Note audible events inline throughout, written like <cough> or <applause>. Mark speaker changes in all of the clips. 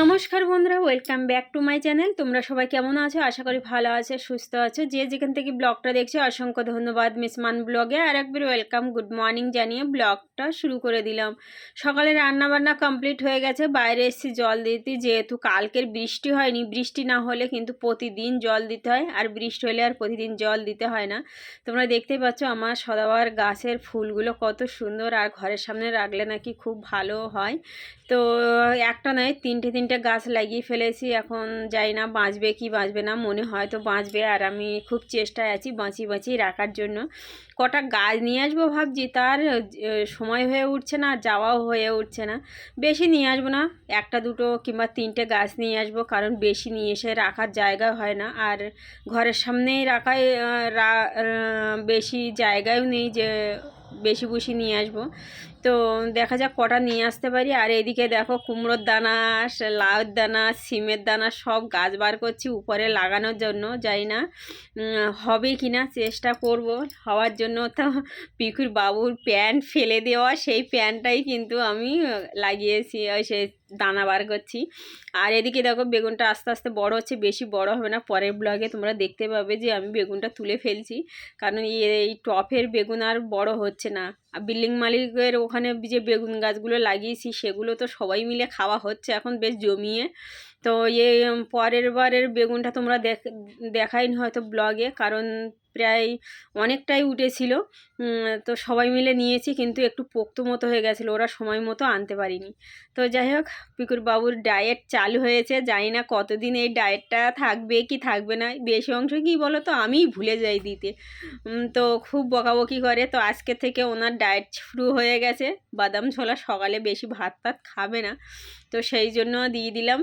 Speaker 1: নমস্কার বন্ধুরা welcome back to my channel তোমরা সবাই কেমন আছো? আশা করি ভালো আছো, সুস্থ আছো। যে যেখান থেকে ব্লগটা দেখছ, অসংখ্য ধন্যবাদ। মিসমান ব্লগে আর একবার ওয়েলকাম গুড মর্নিং জানিয়ে ব্লগটা শুরু করে দিলাম। সকালে রান্না বান্না কমপ্লিট হয়ে গেছে, বাইরে এসেছি জল দিতে। যেহেতু কালকের বৃষ্টি হয়নি, বৃষ্টি না হলে কিন্তু প্রতিদিন জল দিতে হয়, আর বৃষ্টি হলে আর প্রতিদিন জল দিতে হয় না। তোমরা দেখতেই পাচ্ছ আমার সদাবার গাছের ফুলগুলো কত সুন্দর, আর ঘরের সামনে রাখলে নাকি খুব ভালো হয়। তো একটা নয়, তিনটে তিনটে গাছ লাগিয়ে ফেলেছি। এখন যাই না বাঁচবে কি বাঁচবে না, মনে হয় তো বাঁচবে। আর আমি খুব চেষ্টায় আছি বাঁচিয়ে বাঁচিয়ে রাখার জন্য। কটা গাছ নিয়ে আসব ভাবছি, তার সময় হয়ে উঠছে না, যাওয়াও হয়ে উঠছে না। বেশি নিয়ে আসব না, একটা দুটো কিংবা তিনটে গাছ নিয়ে আসব, কারণ বেশি নিয়ে এসে রাখার জায়গা হয় না। আর ঘরের সামনেই রাখায় বেশি জায়গাও নেই যে বেশি বুশি নিয়ে আসব। তো দেখা যাক কটা নিয়ে আসতে পারি। আর এদিকে দেখো কুমড়োর দানা লাউর দানা, সিমের দানা সব গাছ বার করছি উপরে লাগানোর জন্য। যাই না হবে কি না চেষ্টা করব। হওয়ার জন্য তো পিকুর বাবুর প্যান্ট ফেলে দেওয়া, সেই প্যান্টটাই কিন্তু আমি লাগিয়েছি। সে দানা বার করছি। আর এদিকে দেখো বেগুনটা আস্তে আস্তে বড় হচ্ছে, বেশি বড় হবে না। পরের ব্লগে তোমরা দেখতে পাবে যে আমি বেগুনটা তুলে ফেলছি। কারণ এই টপের বেগুন আর বড় হচ্ছে না। আর বিল্ডিং মালিকের ওখানে যে বেগুন গাছগুলো লাগিয়েছি, সেগুলো তো সবাই মিলে খাওয়া হচ্ছে এখন বেশ জমিয়ে। তো এই পরের বারের বেগুনটা তোমরা দেখ দেখাইনি হয়তো ব্লগে, কারণ প্রায় অনেকটাই উঠেছিল। তো সবাই মিলে নিয়েছি, কিন্তু একটু পোক্ত মতো হয়ে গেছিল, ওরা সময় মতো আনতে পারিনি। তো যাই হোক, পিকুর বাবুর ডায়েট চালু হয়েছে, জানি না কতদিন এই ডায়েটটা থাকবে কি থাকবে না, বেশি অংশ কি বলো তো আমিই ভুলে যাই দিতে। তো খুব বকাবকি করে, তো আজকে থেকে ওনার ডায়েট শুরু হয়ে গেছে। বাদাম ছোলা সকালে বেশি ভাত টাত খাবে না, তো সেই জন্য দিয়ে দিলাম।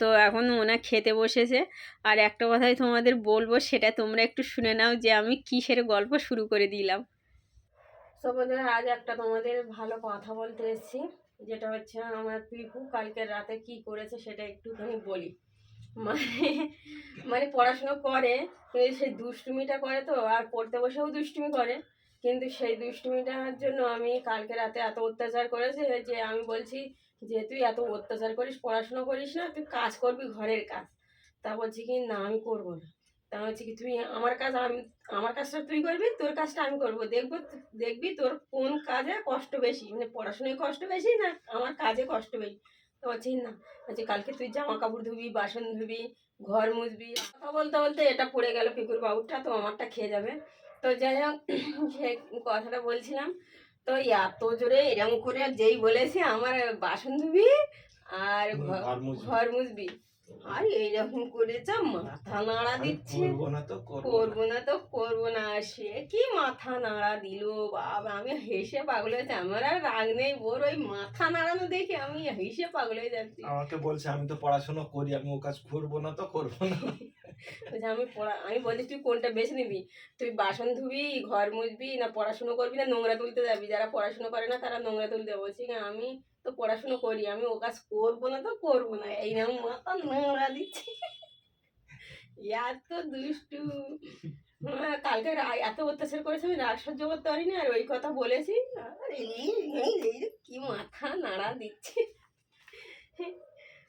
Speaker 1: তো এখন ওনা খেতে বসেছে। আর একটা কথাই তোমাদের বলব, সেটা তোমরা একটু শুনে নাও যে আমি কিসের গল্প শুরু করে দিলাম। তো আজ একটা তোমাদের ভালো কথা বলতে এসেছি, যেটা হচ্ছে আমার পিকু কালকে রাতে কি করেছে সেটা একটুখানি বলি। মানে মানে পড়াশোনা করে, কিন্তু সেই দুষ্টুমিটা করে তো, আর পড়তে বসেও দুষ্টুমি করে। কিন্তু সেই দুষ্টুমিটার জন্য আমি কালকে রাতে এত অত্যাচার করেছে যে আমি বলছি যে তুই এত অত্যাচার করিস, পড়াশুনো করিস না, তুই কাজ করবি ঘরের কাজ। তা বলছি কি, না, আমি করব না। তা বলছি কি তুই আমার কাজ, আমি, আমার কাজটা তুই করবি, তোর কাজটা আমি করব। দেখব, দেখবি তোর কোন কাজে কষ্ট বেশি মানে পড়াশোনায় কষ্ট বেশি না আমার কাজে কষ্ট বেশি? তো বলছি না। বলছি, কালকে তুই জামা কাপড় ধুবি, বাসন ধুবি, ঘর মুছবি। কথা বলতে বলতে এটা পড়ে গেল পিকুর বাবুরটা তো আমারটা খেয়ে যাবে। তো যাই হোক কথাটা বলছিলাম। তো এত জোরে এরকম করে যেই বলেছে আমার বাসন ধুবি আর
Speaker 2: ঘর মুছবি।
Speaker 1: আর এইরকম করে যা মাথা নাড়া দিচ্ছে।
Speaker 2: করব না তো করব
Speaker 1: করব না তো করব না। সে কি মাথা নাড়া দিল বাবা আমি হেসে পাগল হয়েছে আমার আর রাগ নেই ওর ওই মাথা নাড়ানো দেখে আমি হেসে পাগল হয়ে যাচ্ছি।
Speaker 2: আমাকে বলছে আমি তো পড়াশোনা করি আমি ও কাজ করব না তো করব না। <laughs>
Speaker 1: বলছে, আমি পড়া আমি বলছি তুই কোনটা বেছে নিবি? তুই বাসন ধুবি ঘর মুছবি না পড়াশুনো করবি না নোংরা তুলতে যাবি? যারা পড়াশুনো করে না তারা নোংরা তুলতে। বলছি আমি তো পড়াশুনো করি আমি ও কাজ করব না তো করব না। এই এইরকম মাথা নোংরা দিচ্ছি। এত দুষ্টু। কালকে এত অত্যাচার করেছে আমি রাগ সহ্য করতে পারিনি আর ওই কথা বলেছি। আর কি মাথা নাড়া দিচ্ছে।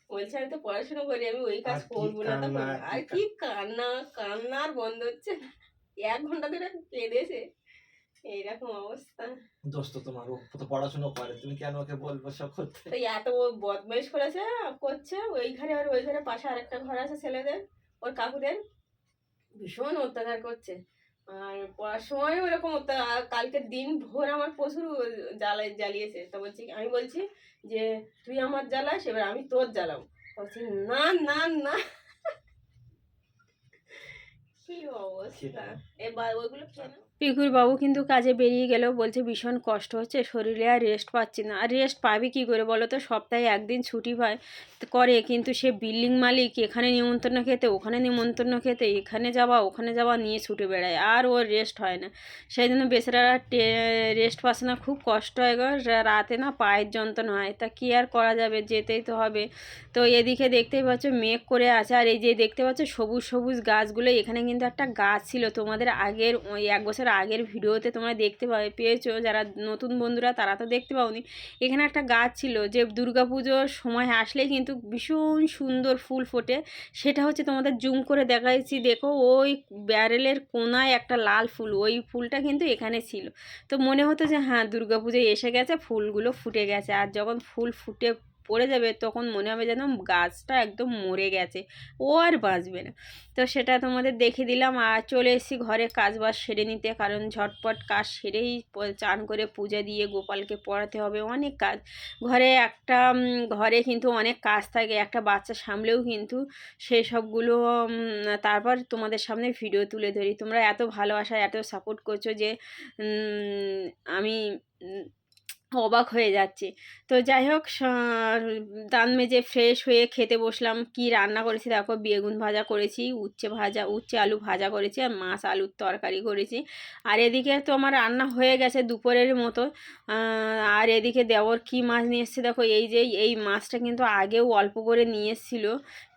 Speaker 1: বলছে আমি তো পড়াশোনা করি আমি ওই কাজ করব না। তো। আর
Speaker 2: কি
Speaker 1: কান্না। কান্না আর বন্ধ হচ্ছে না। এক ঘণ্টা ধরে কেঁদেছে। এইরকম অবস্থা।
Speaker 2: দোস্ত তোমার ও তো পড়াশোনা করে তুমি কেন ওকে বলব সব করতে
Speaker 1: তো এত ও বদমাইশ করেছে করছে ওই ঘরে আর ওই ঘরে পাশে আরেকটা ঘর আছে ছেলেদের ওর কাকুদের। ভীষণ অত্যাচার করছে। আর পড়ার সময় ওরকম কালকে দিন ভোর আমার প্রচুর জ্বালাই জ্বালিয়েছে। তো বলছি, আমি বলছি যে, তুই আমার জ্বালাস, এবার আমি তোর জ্বালাবো। বলছি, না না না কি অবস্থা এবার ওইগুলো খেয়ে নাও। পিকুর বাবু কিন্তু কাজে বেরিয়ে গেলেও বলছে ভীষণ কষ্ট হচ্ছে শরীরে আর রেস্ট পাচ্ছি না। আর রেস্ট পাবে কি করে বলো তো? সপ্তাহে একদিন ছুটি পায় করে কিন্তু সে বিল্ডিং মালিক এখানে নিমন্ত্রণ খেতে ওখানে নিমন্ত্রণ খেতে এখানে যাওয়া ওখানে যাওয়া নিয়ে ছুটে বেড়ায় আর ওর রেস্ট হয় না। সেই জন্য বেচারা রেস্ট পাচ্ছে না খুব কষ্ট হয় গো। রাতে না পায়ের যন্ত্রণা হয় তা কী আর করা যাবে? যেতেই তো হবে। তো এদিকে দেখতেই পাচ্ছ মেঘ করে আছে আর এই যে দেখতে পাচ্ছ সবুজ সবুজ গাছগুলো এখানে কিন্তু একটা গাছ ছিল। তোমাদের আগের ওই এক বছর আগের ভিডিওতে তোমরা দেখতে পাবে পেয়েছ। যারা নতুন বন্ধুরা তারা তো দেখতে পাওনি। এখানে একটা গাছ ছিল যে দুর্গাপুজোর সময় আসলেই কিন্তু ভীষণ সুন্দর ফুল ফোটে। সেটা হচ্ছে তোমাদের জুম করে দেখাইছি। দেখো ওই ব্যারেলের কোনায় একটা লাল ফুল। ওই ফুলটা কিন্তু এখানে ছিল। তো মনে হতো যে হ্যাঁ দুর্গাপুজোয় এসে গেছে, ফুলগুলো ফুটে গেছে। আর যখন ফুল ফুটে পড়ে যাবে, তখন মনে হবে যেন গাছটা একদম মরে গেছে। ও আর বাঁচবে না। তো সেটা তোমাদের দেখে দিলাম। আর চলে এসেছি ঘরে কাজ বাজ সেরে নিতে, কারণ ঝটপট কাজ সেরেই চান করে পূজা দিয়ে গোপালকে পড়াতে হবে। অনেক কাজ। ঘরে একটা ঘরে কিন্তু অনেক কাজ থাকে। একটা বাচ্চা সামলেও কিন্তু সেই সবগুলো তারপর তোমাদের সামনে ভিডিও তুলে ধরি। তোমরা এত ভালোবাসা, এত সাপোর্ট করছ যে আমি অবাক হয়ে যাচ্ছে। তো যাই হোক দান মেজে ফ্রেশ হয়ে খেতে বসলাম। কি রান্না করেছি দেখো? বেগুন ভাজা করেছি, উচ্ছে ভাজা, উচ্ছে আলু ভাজা করেছি আর মাছ আলুর তরকারি করেছি। আর এদিকে তো আমার রান্না হয়ে গেছে দুপুরের মতো। আর এদিকে দেওর কি মাছ নিয়ে এসছে দেখো? এই যে, এই মাছটা কিন্তু আগেও অল্প করে নিয়ে এসেছিল।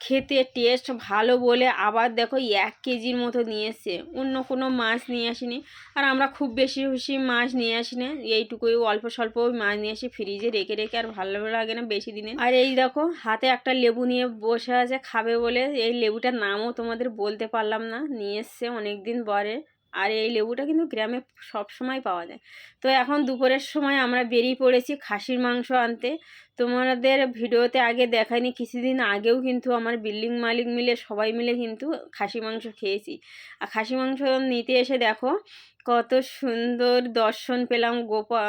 Speaker 1: খেতে টেস্ট ভালো বলে আবার দেখো এক কেজির মতো নিয়ে এসছে। অন্য কোনো মাছ নিয়ে আসিনি। আর আমরা খুব বেশি বেশি মাছ নিয়ে আসি না এইটুকুই অল্প স্বল্প মাছ নিয়ে এসে ফ্রিজে রেখে রেখে আর ভালো লাগে না বেশি দিনে। আর এই দেখো, হাতে একটা লেবু নিয়ে বসে আছে, খাবে বলে। এই লেবুটার নামও তোমাদের বলতে পারলাম না, নিয়ে এসছে অনেক দিন পরে। আর এই লেবুটা কিন্তু গ্রামে সব সময় পাওয়া যায়। তো এখন দুপুরের সময় আমরা বেরিয়ে পড়েছি খাসির মাংস আনতে। তোমাদের ভিডিওতে আগে দেখায়নি কিছুদিন আগেও কিন্তু আমার বিল্ডিং মালিক মিলে, সবাই মিলে কিন্তু খাসি মাংস খেয়েছি। আর খাসি মাংস নিতে এসে দেখো, কত সুন্দর দর্শন পেলাম গোপা,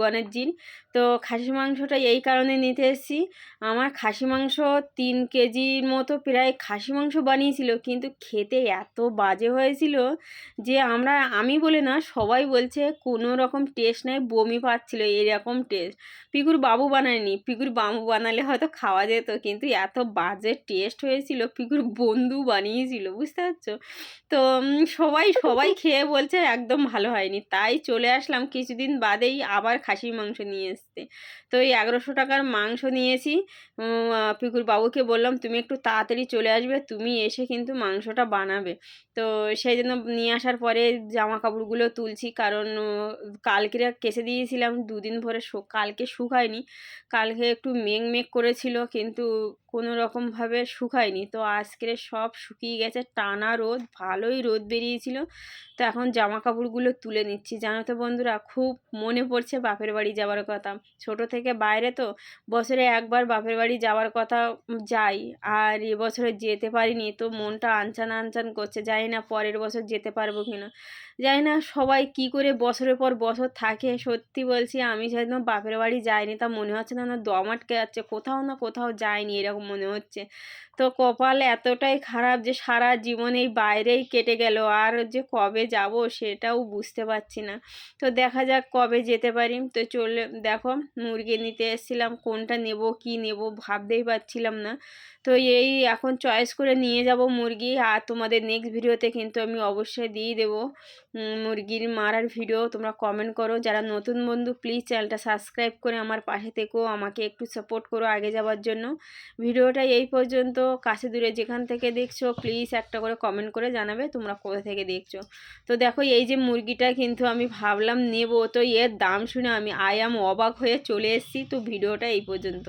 Speaker 1: গণেশজির। তো খাসি মাংসটা এই কারণে নিতে এসেছি, আমার খাসি মাংস তিন কেজির মতো প্রায় খাসি মাংস বানিয়েছিল, কিন্তু খেতে এত বাজে হয়েছিল যে আমরা, আমি বলে না, সবাই বলছে কোনো রকম টেস্ট নেই, বমি পাচ্ছিল, এরকম টেস্ট পিকুর বাবু বানায়নি পিকুর বাবু বানালে হয়তো খাওয়া যেত। কিন্তু এত বাজে টেস্ট হয়েছিল পিকুর বন্ধু বানিয়েছিল বুঝতে পারছ? তো সবাই সবাই <laughs> খেয়ে বলছে একদম ভালো হয়নি। তাই চলে আসলাম কিছুদিন বাদেই আবার খাসির মাংস নিয়ে এসতে। তো এই এগারোশো টাকার মাংস নিয়েছি। পিকুর বাবুকে বললাম তুমি একটু তাড়াতাড়ি চলে আসবে তুমি এসে কিন্তু মাংসটা বানাবে। তো সেই জন্য নিয়ে আসার পরে জামা কাপড়গুলো তুলছি। কারণ কালকে কেচে দিয়েছিলাম দুদিন ভরে কালকে শুকায়নি। কালকে একটু মেঘ মেঘ করেছিল কিন্তু কোনো রকমভাবে শুকায়নি। তো আজকে সব শুকিয়ে গেছে, টানা রোদ, ভালোই রোদ বেরিয়েছিল। তো এখন জামা কাপড়গুলো তুলে নিচ্ছি। জানো তো বন্ধুরা, খুব মনে পড়ছে বাপের বাড়ি যাওয়ার কথা। ছোট থেকে বাইরে তো বছরে একবার বাপের বাড়ি যাওয়ার কথা যাই। আর এবছরে যেতে পারিনি, তো মনটা আনচান আনচান করছে। জানি না পরের বছর যেতে পারব কিনা। জানি না সবাই কি করে বছরের পর বছর থাকে। সত্যি বলছি, আমি যেন বাপের বাড়ি যাইনি তা মনে হচ্ছে না না দম আটকে যাচ্ছে কোথাও না কোথাও যায়নি এরকম মনে হচ্ছে তো কপাল এতটাই খারাপ যে সারা জীবন এই বাইরেই কেটে গেল। আর যে কবে যাব সেটাও বুঝতে পারছি না। তো দেখা যাক কবে যেতে পারি। তো চলে, দেখো মুরগি নিতে এসেছিলাম। কোনটা নেব, কি নেব ভাবতেই পারছিলাম না। তো এই এখন চয়েস করে নিয়ে যাব মুরগি। আর তোমাদের নেক্সট ভিডিওতে কিন্তু আমি অবশ্যই দিয়ে দেবো মুরগির মারার ভিডিও। তোমরা কমেন্ট করো। যারা নতুন বন্ধু প্লিজ চ্যানেলটা সাবস্ক্রাইব করে আমার পাশে থেকেও আমাকে একটু সাপোর্ট করো আগে যাওয়ার জন্য। ভিডিওটা এই পর্যন্ত। কাছে দূরে যেখান থেকে দেখছ প্লিজ একটা করে কমেন্ট করে জানাবে তোমরা কোথা থেকে দেখছ। তো দেখো, এই যে মুরগিটা কিন্তু আমি ভাবলাম নেব। তো এর দাম শুনে আমি আই অবাক হয়ে চলে এসেছি। তো ভিডিওটা এই পর্যন্ত।